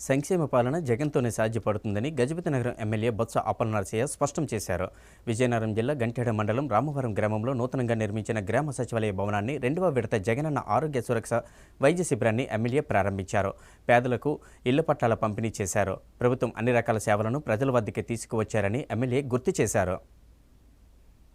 సంక్షేమ పాలన జగన్తోనే సాధ్యపడుతుందని గజపతి నగరం ఎమ్మెల్యే బొత్స అప్పలనరసయ్య స్పష్టం చేశారు. విజయనగరం జిల్లా గంటేడ మండలం రామవరం గ్రామంలో నూతనంగా నిర్మించిన గ్రామ సచివాలయ భవనాన్ని రెండవ విడత జగనన్న ఆరోగ్య సురక్ష వైద్య శిబిరాన్ని ఎమ్మెల్యే ప్రారంభించారు. పేదలకు ఇళ్ళ పట్టాల పంపిణీ చేశారు. ప్రభుత్వం అన్ని రకాల సేవలను ప్రజల వద్దకే తీసుకువచ్చారని ఎమ్మెల్యే గుర్తు చేశారు.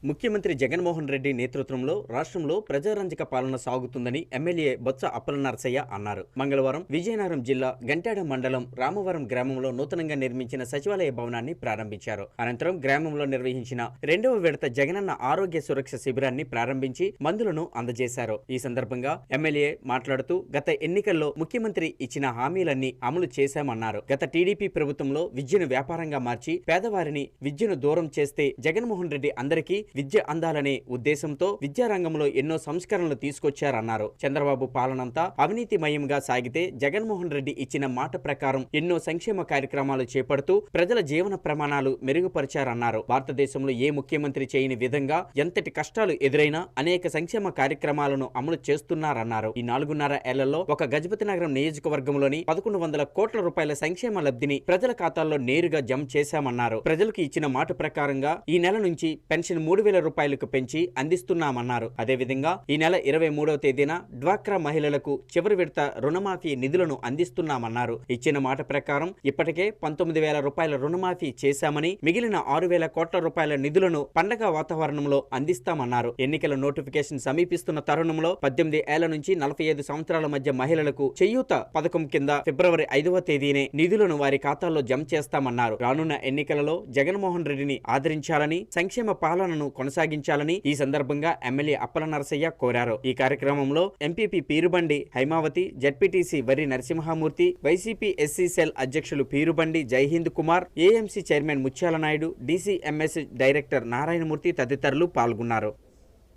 ముఖ్యమంత్రి జగన్మోహన్ రెడ్డి నేతృత్వంలో రాష్ట్రంలో ప్రజారంజక పాలన సాగుతుందని ఎమ్మెల్యే బొత్స అప్పలనరసయ్య అన్నారు. మంగళవారం విజయనగరం జిల్లా గంటాడ మండలం రామవరం గ్రామంలో నూతనంగా నిర్మించిన సచివాలయ భవనాన్ని ప్రారంభించారు. అనంతరం గ్రామంలో నిర్వహించిన రెండవ విడత జగనన్న ఆరోగ్య సురక్ష శిబిరాన్ని ప్రారంభించి మందులను అందజేశారు. ఈ సందర్భంగా ఎమ్మెల్యే మాట్లాడుతూ గత ఎన్నికల్లో ముఖ్యమంత్రి ఇచ్చిన హామీలన్నీ అమలు చేశామన్నారు. గత టీడీపీ ప్రభుత్వంలో విద్యను వ్యాపారంగా మార్చి పేదవారిని విద్యను దూరం చేస్తే జగన్మోహన్ రెడ్డి అందరికీ విద్య అందాలనే ఉద్దేశంతో విద్యారంగంలో ఎన్నో సంస్కరణలు తీసుకొచ్చారన్నారు. చంద్రబాబు పాలనంతా అవినీతిమయంగా సాగితే జగన్మోహన్ రెడ్డి ఇచ్చిన మాట ప్రకారం ఎన్నో సంక్షేమ కార్యక్రమాలు చేపడుతూ ప్రజల జీవన ప్రమాణాలు మెరుగుపరిచారన్నారు. భారతదేశంలో ఏ ముఖ్యమంత్రి చేయని విధంగా ఎంతటి కష్టాలు ఎదురైనా అనేక సంక్షేమ కార్యక్రమాలను అమలు చేస్తున్నారన్నారు. ఈ నాలుగున్నర ఏళ్ళలో ఒక గజపతి నగరం నియోజకవర్గంలోని పదకొండు వందల కోట్ల రూపాయల సంక్షేమ లబ్ధిని ప్రజల ఖాతాల్లో నేరుగా జమ చేశామన్నారు. ప్రజలకు ఇచ్చిన మాట ప్రకారంగా ఈ నెల నుంచి పెన్షన్ మూడు వేల రూపాయలకు పెంచి అందిస్తున్నామన్నారు. అదేవిధంగా ఈ నెల ఇరవై మూడవ తేదీన డ్వాక్రా మహిళలకు చివరి విడత రుణమాఫీ నిధులను అందిస్తున్నామన్నారు. ఇచ్చిన మాట ప్రకారం ఇప్పటికే పంతొమ్మిది వేల రూపాయల రుణమాఫీ చేశామని మిగిలిన ఆరు వేల కోట్ల రూపాయల నిధులను పండగ వాతావరణంలో అందిస్తామన్నారు. ఎన్నికల నోటిఫికేషన్ సమీపిస్తున్న తరుణంలో పద్దెనిమిది ఏళ్ళ నుంచి నలభై ఐదు సంవత్సరాల మధ్య మహిళలకు చేయూత పథకం కింద ఫిబ్రవరి ఐదవ తేదీనే నిధులను వారి ఖాతాల్లో జమ చేస్తామన్నారు. రానున్న ఎన్నికలలో జగన్మోహన్ రెడ్డిని ఆదరించాలని సంక్షేమ పాలనను కొనసాగించాలని ఈ సందర్భంగా ఎమ్మెల్యే అప్పల నరసయ్య కోరారు. ఈ కార్యక్రమంలో ఎంపీపీ పీరుబండి హైమావతి జడ్పీటీసీ వరి నరసింహమూర్తి వైసీపీ ఎస్సీ సెల్ అధ్యక్షులు Peerubandi Jaihind Kumar AMC chairman Muthyala Naidu DCMS director Narayanamurthy తదితరులు పాల్గొన్నారు.